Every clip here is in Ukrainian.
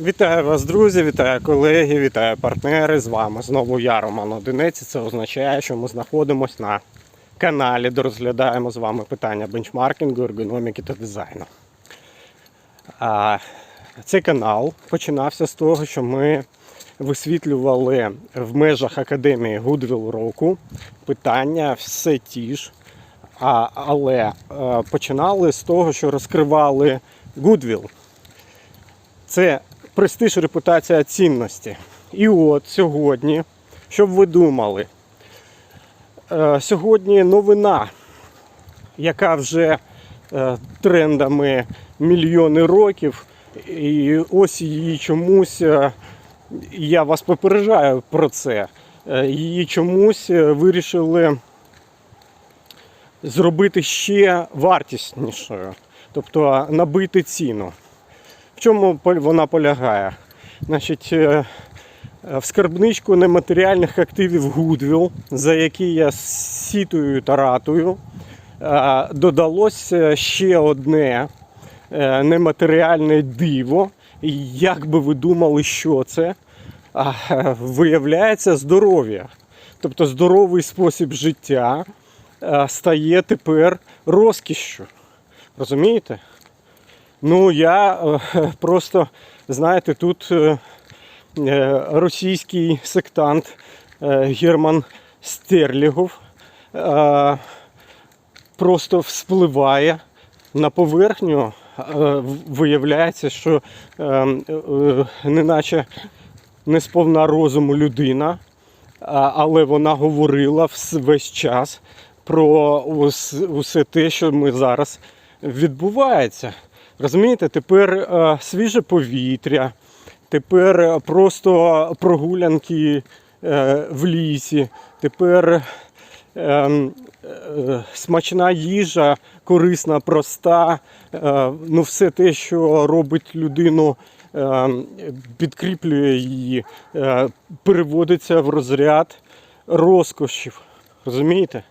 Вітаю вас, друзі, вітаю колеги, вітаю партнери. З вами знову я, Роман Одинець. Це означає, що ми знаходимося на каналі, де розглядаємо з вами питання бенчмаркінгу, ергономіки та дизайну. А, цей канал починався з того, що ми висвітлювали в межах академії Goodwill року питання все ті ж. А, але е, починали з того, що розкривали Goodwill. Це престиж, репутація цінності. І от сьогодні, щоб ви думали, е, сьогодні новина, яка вже е, трендами мільйони років, і ось її чомусь, е, я вас попереджаю про це, її чомусь вирішили зробити ще вартіснішою, тобто набити ціну. В чому вона полягає? Значить, е, в скарбничку нематеріальних активів Goodwill, за які я сітую та ратую, е, додалось ще одне е, нематеріальне диво. Як би ви думали, що це? Виявляється здоров'я. Тобто здоровий спосіб життя стає тепер розкішшю. Розумієте? Ну, я е, просто, знаєте, тут е, е, російський сектант Герман Стерлігов просто вспливає на поверхню. Виявляється, що неначе не сповна розуму людина, але вона говорила весь час про ус- усе те, що ми зараз відбувається. Розумієте, тепер е, свіже повітря, тепер е, просто прогулянки е, в лісі, тепер ем, смачна їжа, корисна, проста, ну все те, що робить людину, е, підкріплює її, переводиться в розряд розкошів. Розумієте?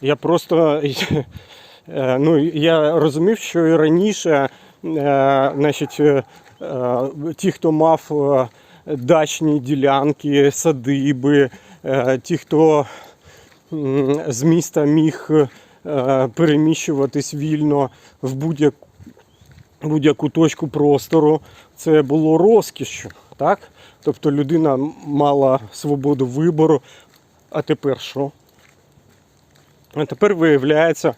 Я просто е, ну, я розумів, що і раніше е, значить, е, ті, хто мав дачні ділянки, садиби, ті, хто з міста міг переміщуватись вільно в будь-яку будь-яку точку простору, це було розкішшю. Так? Тобто людина мала свободу вибору, а тепер що? А тепер виявляється,